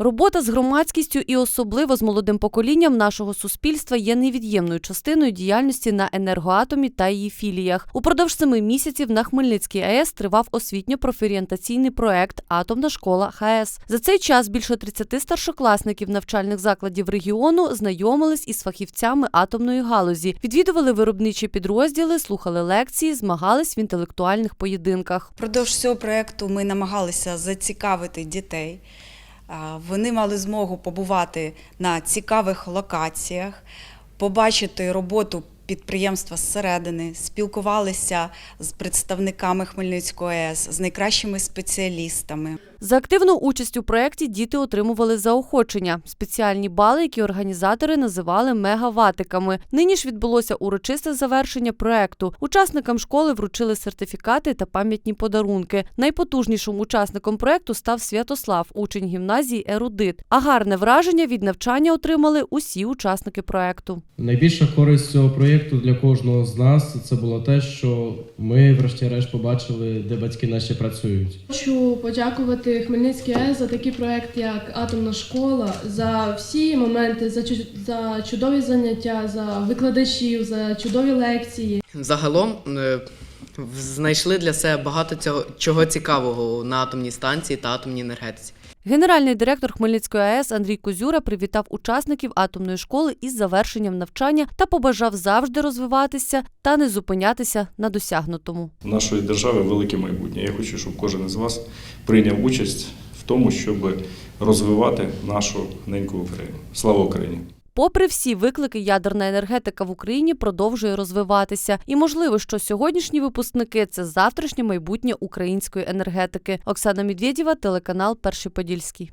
Робота з громадськістю і особливо з молодим поколінням нашого суспільства є невід'ємною частиною діяльності на енергоатомі та її філіях. Упродовж семи місяців на Хмельницькій АЕС тривав освітньо-профорієнтаційний проект Атомна школа ХАЕС. За цей час більше 30 старшокласників навчальних закладів регіону знайомились із фахівцями атомної галузі, відвідували виробничі підрозділи, слухали лекції, змагались в інтелектуальних поєдинках. Впродовж цього проєкту ми намагалися зацікавити дітей. Вони мали змогу побувати на цікавих локаціях, побачити роботу підприємства зсередини, спілкувалися з представниками Хмельницької АЕС, з найкращими спеціалістами. За активну участь у проєкті діти отримували заохочення, спеціальні бали, які організатори називали мегаватиками. Нині ж відбулося урочисте завершення проєкту. Учасникам школи вручили сертифікати та пам'ятні подарунки. Найпотужнішим учасником проєкту став Святослав, учень гімназії Ерудит. А гарне враження від навчання отримали усі учасники проєкту. Найбільша користь цього проєкту для кожного з нас це було те, що ми, врешті-решт, побачили, де батьки наші працюють. Хочу подякувати Хмельницькій АЕС за такий проект, як Атомна школа, за всі моменти, за чу- за чудові заняття, за викладачів, за чудові лекції. Загалом е, знайшли для себе багато цього чого цікавого на атомній станції та атомній енергетиці. Генеральний директор Хмельницької АЕС Андрій Козюра привітав учасників атомної школи із завершенням навчання та побажав завжди розвиватися та не зупинятися на досягнутому. У нашої держави велике майбутнє. Я хочу, щоб кожен із вас прийняв участь в тому, щоб розвивати нашу неньку Україну. Слава Україні! Попри всі виклики, ядерна енергетика в Україні продовжує розвиватися, і можливо, що сьогоднішні випускники це завтрашнє майбутнє української енергетики. Оксана Медведєва, телеканал Перший Подільський.